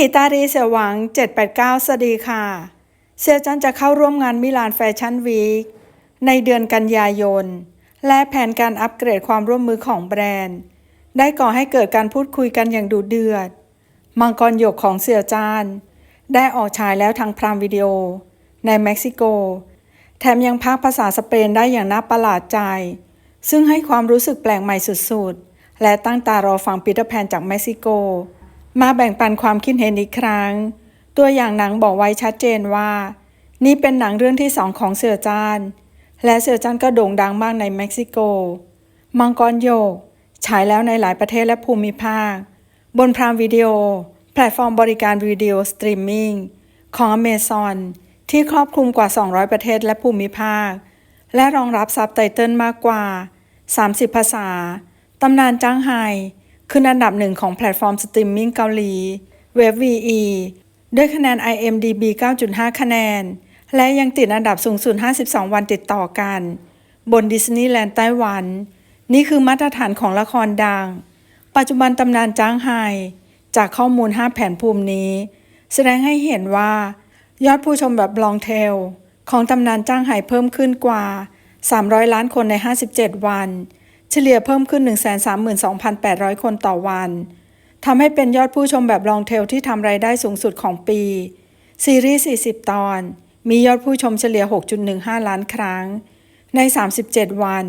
ถีตารีเสียหวัง 789 สวัสดีค่ะเสียจันจะเข้าร่วมงานมิลานแฟชั่นวีคในเดือนกันยายน และแผนการอัปเกรดความร่วมมือของแบรนด์ ได้ก่อให้เกิดการพูดคุยกันอย่างดุเดือด มังกรหยกของเสี่ยจานได้ออกฉายแล้วทางพรามวิดีโอ ในเม็กซิโก แถมยังพากภาษาสเปนได้อย่างน่าประหลาดใจ ซึ่งให้ความรู้สึกแปลกใหม่สุดๆ และตั้งตารอฟังปีเตอร์แพนจากเม็กซิโก มาแบ่งปันความคิดเห็นอีกครั้ง ตัวอย่างหนังบอกไว้ชัดเจนว่า นี่เป็นหนังเรื่องที่สองของเสือจานและเสือจานก็โด่งดังมากในเม็กซิโก มังกรโยก ฉายแล้วในหลายประเทศและภูมิภาค บนพรามวิดีโอ แพลตฟอร์มบริการวิดีโอสตรีมมิ่งของอเมซอนที่ครอบคลุมกว่า 200 ประเทศและภูมิภาค และรองรับซับไตเติลมากกว่า 30 ภาษา ตำนานจ้างไฮ ขึ้นอันดับหนึ่งของแพลตฟอร์มสตรีมมิ่งเกาหลีเว็บ VE ด้วยคะแนน IMDB 9.5 คะแนน และยังติดอันดับสูงสุด 52 วันติดต่อกัน บนดิสนีย์แลนด์ไต้หวัน นี่คือมาตรฐานของละครดัง ปัจจุบันตำนานจ้างไฮจากข้อมูล 5 แผนภูมินี้ แสดงให้เห็นว่า ยอดผู้ชมแบบลองเทล ของตำนานจ้างไห่เพิ่มขึ้นกว่า 300 ล้านคนใน 57 วัน ฉลี่ยเพิ่มขึ้น 132,800 คนต่อวันทำให้เป็นยอดผู้ชมแบบลองเทลที่ทำรายได้สูงสุดของปี ซีรีส์ 40 ตอน มียอดผู้ชมเฉลี่ย 6.15 ล้านครั้ง ใน 37 วัน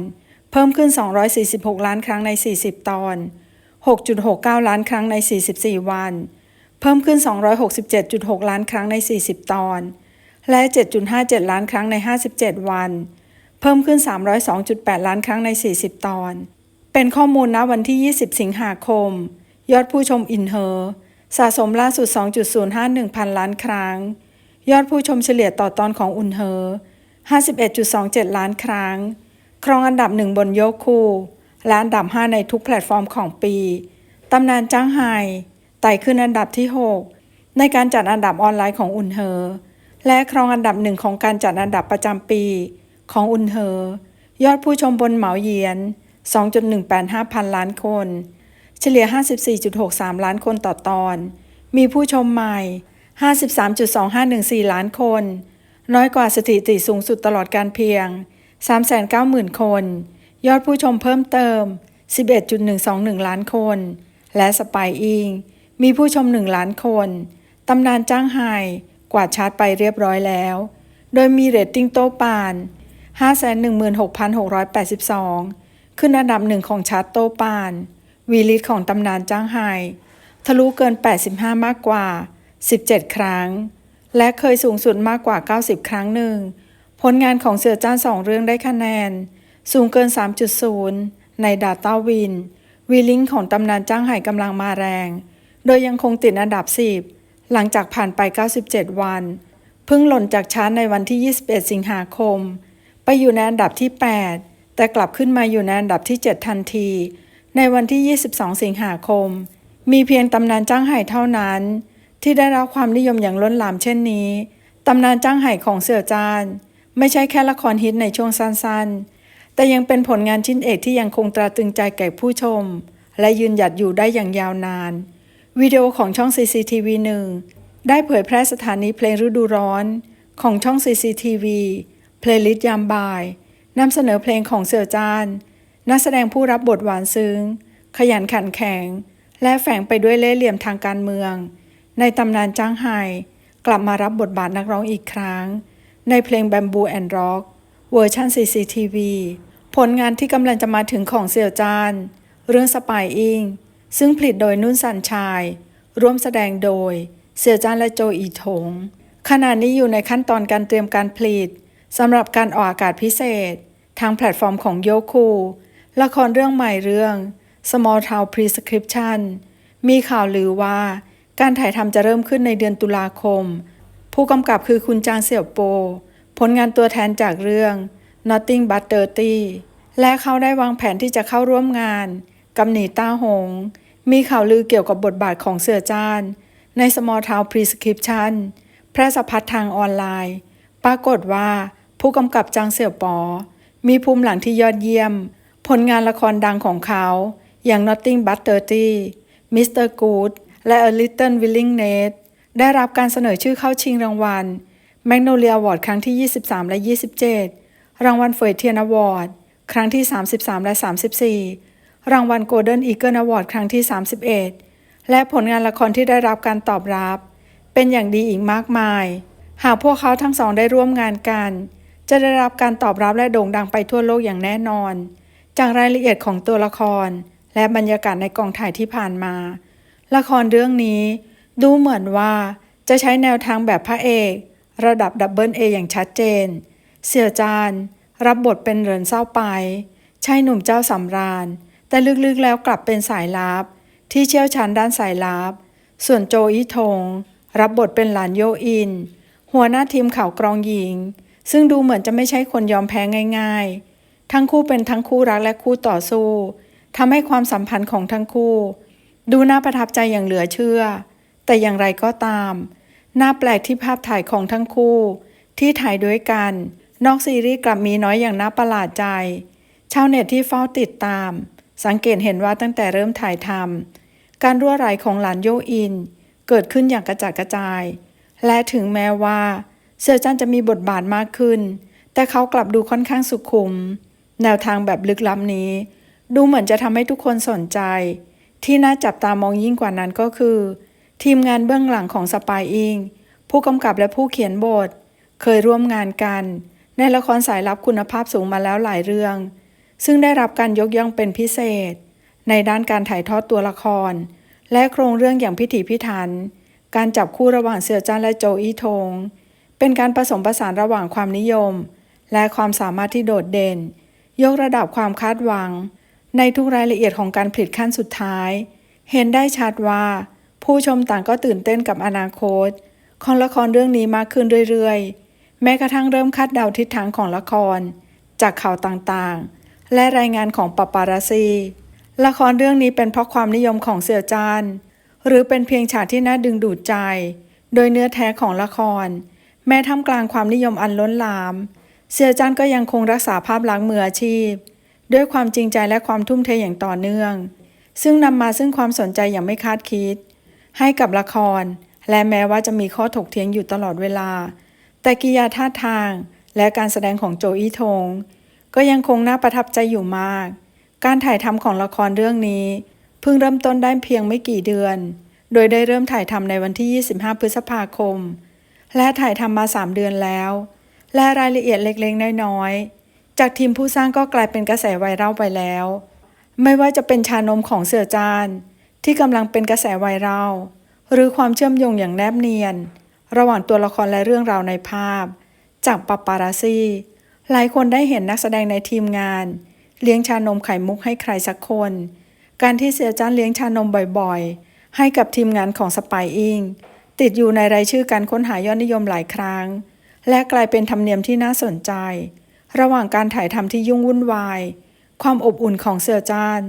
เพิ่มขึ้น 246 ล้านครั้งใน 40 ตอน 6.69 ล้านครั้งใน 44 วัน เพิ่มขึ้น 267.6 ล้านครั้งใน 40 ตอน และ 7.57 ล้านครั้งใน 57 วัน พิ่มขึ้น 302.8 ล้านครั้งใน 40 ตอน เป็นข้อมูลณวันที่ 20 สิงหาคม ยอดผู้ชมอินเฮอร์สะสมล่าสุด 2.051 พันล้านครั้ง ยอดผู้ชมเฉลี่ยต่อตอนของอุนเฮอร์51.27 ล้านครั้ง ครองอันดับหนึ่งบนโยคูและอันดับ 5 ในทุกแพลตฟอร์มของปี ตำนานจ้างไฮไต่ขึ้นอันดับที่ 6 ในการจัดอันดับออนไลน์ของอุนเฮอร์และครองอันดับหนึ่งของการจัดอันดับประจำปี ของอุนเฮอร์ยอดผู้ชมบนเหมาเยียน 2.185 พันล้านคน เฉลี่ย 54.63 ล้านคนต่อตอน มีผู้ชมใหม่ 53.2514 ล้านคน น้อยกว่าสถิติสูงสุดตลอดการเพียง 390,000 คน ยอดผู้ชมเพิ่มเติม 11.121 ล้านคน และสไปอิง มีผู้ชม 1 ล้านคน ตำนานจ้างไฮกวาดชาร์ตไปเรียบร้อยแล้ว โดยมีเรตติ้งโต้ปาน 516,682 ขึ้นอันดับหนึ่งของชาร์ตโตปาน วีลิตของตำนานจ้างไฮทะลุเกิน 85 มากกว่า 17 ครั้ง และเคยสูงสุดมากกว่า 90 ครั้งหนึ่ง ผลงานของเสือจ้านสองเรื่องได้คะแนน สูงเกิน 3.0 ในดาต้าวิน วีลิงของตำนานจ้างไห่กำลังมาแรง โดยยังคงติดอันดับ 10 หลังจากผ่านไป 97 วัน เพิ่งหล่นจากชาร์ตในวันที่ 21 สิงหาคม ไปอยู่ในอันดับที่ 8 แต่กลับขึ้นมาอยู่ในอันดับที่ 7 ทันที ในวันที่ 22 สิงหาคม มีเพียงตำนานจ้างไห่เท่านั้น ที่ได้รับความนิยมอย่างล้นหลามเช่นนี้ตำนานจ้างไห่ของเสี่ยวจานไม่ใช่แค่ละครฮิตในช่วงสั้นๆ แต่ยังเป็นผลงานชิ้นเอกที่ยังคงตราตรึงใจแก่ผู้ชม และยืนหยัดอยู่ได้อย่างยาวนาน วิดีโอของช่อง CCTV 1ได้เผยแพร่สถานีเพลงฤดูร้อนของช่อง CCTV เพลย์ลิสต์ยามบ่ายนำเสนอเพลงของเสี่ยวจานนักแสดงผู้รับบทหวานซึ้ง ขยันขันแข็ง และแฝงไปด้วยเล่ห์เหลี่ยมทางการเมือง ในตำนานจ้างไฮกลับมารับบทบาทนักร้องอีกครั้ง ในเพลง Bamboo and Rock เวอร์ชัน CCTV ผลงานที่กำลังจะมาถึงของเสี่ยวจานเรื่องสปายอิงซึ่งผลิตโดยนุ่นสันชาย ร่วมแสดงโดย เสี่ยวจานและโจอีถงขณะนี้อยู่ในขั้นตอนการเตรียมการผลิต สำหรับการออกอากาศพิเศษ ทางแพลตฟอร์มของโยคูละครเรื่องใหม่เรื่อง Small Town Prescription มีข่าวลือว่าการถ่ายทำจะเริ่มขึ้นในเดือนตุลาคม ผู้กำกับคือคุณจางเสี่ยวโป ผลงานตัวแทนจากเรื่อง Nothing But Dirty และเขาได้วางแผนที่จะเข้าร่วมงานกับหนีต้าหง มีข่าวลือเกี่ยวกับบทบาทของเสือจาน ใน Small Town Prescription แพร่สะพัดทางออนไลน์ ปรากฏว่า ผู้กำกับจางเสี่ยวปอ มีภูมิหลังที่ยอดเยี่ยม ผลงานละครดังของเขา อย่าง Nothing But Dirty Mr. Good และ A Little Willingness ได้รับการเสนอชื่อเข้าชิงรางวัล Magnolia Award ครั้งที่ 23 และ 27 รางวัลเฟยเทียน Award ครั้งที่ 33 และ 34 รางวัล Golden Eagle Award ครั้งที่ 31 และผลงานละครที่ได้รับการตอบรับ เป็นอย่างดีอีกมากมาย หากพวกเขาทั้งสองได้ร่วมงานกัน จะได้รับการตอบรับและโด่งดังไปทั่วโลกอย่างแน่นอน จากรายละเอียดของตัวละคร และบรรยากาศในกองถ่ายที่ผ่านมา ละครเรื่องนี้ ดูเหมือนว่าจะใช้แนวทางแบบพระเอก ระดับดับเบิลเออย่างชัดเจน เสี่ยวจานรับบทเป็นเหรินเศร้าไปใช่หนุ่มเจ้าสำราญ แต่ลึกๆแล้วกลับเป็นสายลับ ที่เชี่ยวชาญด้านสายลับ ส่วนโจอีทง รับบทเป็นหลานโยอิน หัวหน้าทีมข่าวกรองหญิง ซึ่งดูเหมือนจะไม่ใช่คนยอมแพ้ง่าย ๆ ทั้งคู่เป็นทั้งคู่รักและคู่ต่อสู้ทำให้ความสัมพันธ์ของทั้งคู่ ดูน่าประทับใจอย่างเหลือเชื่อ แต่อย่างไรก็ตาม น่าแปลกที่ภาพถ่ายของทั้งคู่ ที่ถ่ายด้วยกัน นอกซีรีส์กลับมีน้อยอย่างน่าประหลาดใจ ชาวเน็ตที่เฝ้าติดตาม สังเกตเห็นว่าตั้งแต่เริ่มถ่ายทำการรั่วไหลของหลานโยอิน เกิดขึ้นอย่างกระจัดกระจาย และถึงแม้ว่า เสี่ยวจันจะมีบทบาทมากขึ้น แต่เขากลับดูค่อนข้างสุขุม แนวทางแบบลึกล้ำนี้ ดูเหมือนจะทำให้ทุกคนสนใจ ที่น่าจับตามองยิ่งกว่านั้นก็คือ ทีมงานเบื้องหลังของสปายอิงผู้กำกับและผู้เขียนบท เคยร่วมงานกัน ในละครสายลับคุณภาพสูงมาแล้วหลายเรื่อง ซึ่งได้รับการยกย่องเป็นพิเศษ ในด้านการถ่ายทอดตัวละคร และโครงเรื่องอย่างพิถีพิถัน การจับคู่ระหว่างเสี่ยวจ้านและโจอี้ทง เป็นการผสมผสานระหว่างความนิยม และความสามารถที่โดดเด่น ยกระดับความคาดหวัง ในทุกรายละเอียดของการผลิตขั้นสุดท้าย เห็นได้ชัดว่า ผู้ชมต่างก็ตื่นเต้นกับอนาคต ของละครเรื่องนี้มากขึ้นเรื่อยๆ แม้กระทั่งเริ่มคาดเดาทิศทางของละคร จากข่าวต่างๆ และรายงานของปปาราซีละครเรื่องนี้เป็นเพราะความนิยมของเสี่ยวจานหรือเป็นเพียงฉากที่น่าดึงดูดใจ โดยเนื้อแท้ของละคร แม้ท่ามกลางความนิยมอันล้นหลามเสี่ยจานก็ยังคงรักษาภาพลักษณ์มืออาชีพ ด้วยความจริงใจและความทุ่มเทอย่างต่อเนื่อง ซึ่งนำมาซึ่งความสนใจอย่างไม่คาดคิด ให้กับละคร และแม้ว่าจะมีข้อถกเถียงอยู่ตลอดเวลา แต่กิริยาท่าทางและการแสดงของโจอี้ทง ก็ยังคงน่าประทับใจอยู่มาก การถ่ายทำของละครเรื่องนี้ เพิ่งเริ่มต้นได้เพียงไม่กี่เดือน โดยได้เริ่มถ่ายทำในวันที่ 25 พฤษภาคม และถ่ายทำมา 3 เดือนแล้ว และรายละเอียดเล็กๆ น้อยๆ จากทีมผู้สร้างก็กลายเป็นกระแสไวรัลไปแล้ว ไม่ว่าจะเป็นชานมของเสือจาน ที่กำลังเป็นกระแสไวรัลหรือความเชื่อมโยงอย่างแนบเนียน ระหว่างตัวละครและเรื่องราวในภาพ จากปาปาราซีหลายคนได้เห็นนักแสดงในทีมงาน เลี้ยงชานมไข่มุกให้ใครสักคน การที่เสี่ยจ้านเลี้ยงชานมบ่อยๆ ให้กับทีมงานของสไปอิง ติดอยู่ในรายชื่อการค้นหายอดนิยมหลายครั้ง และกลายเป็นธรรมเนียมที่น่าสนใจ ระหว่างการถ่ายทำที่ยุ่งวุ่นวาย ความอบอุ่นของเสี่ยวจ้าน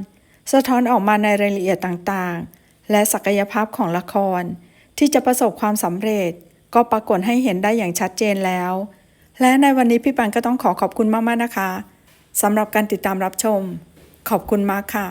สะท้อนออกมาในรายละเอียดต่างๆ และศักยภาพของละคร ที่จะประสบความสำเร็จ ก็ปรากฏให้เห็นได้อย่างชัดเจนแล้ว และในวันนี้พี่ปันก็ต้องขอขอบคุณมากๆนะคะสำหรับการติดตามรับชม ขอบคุณมากค่ะ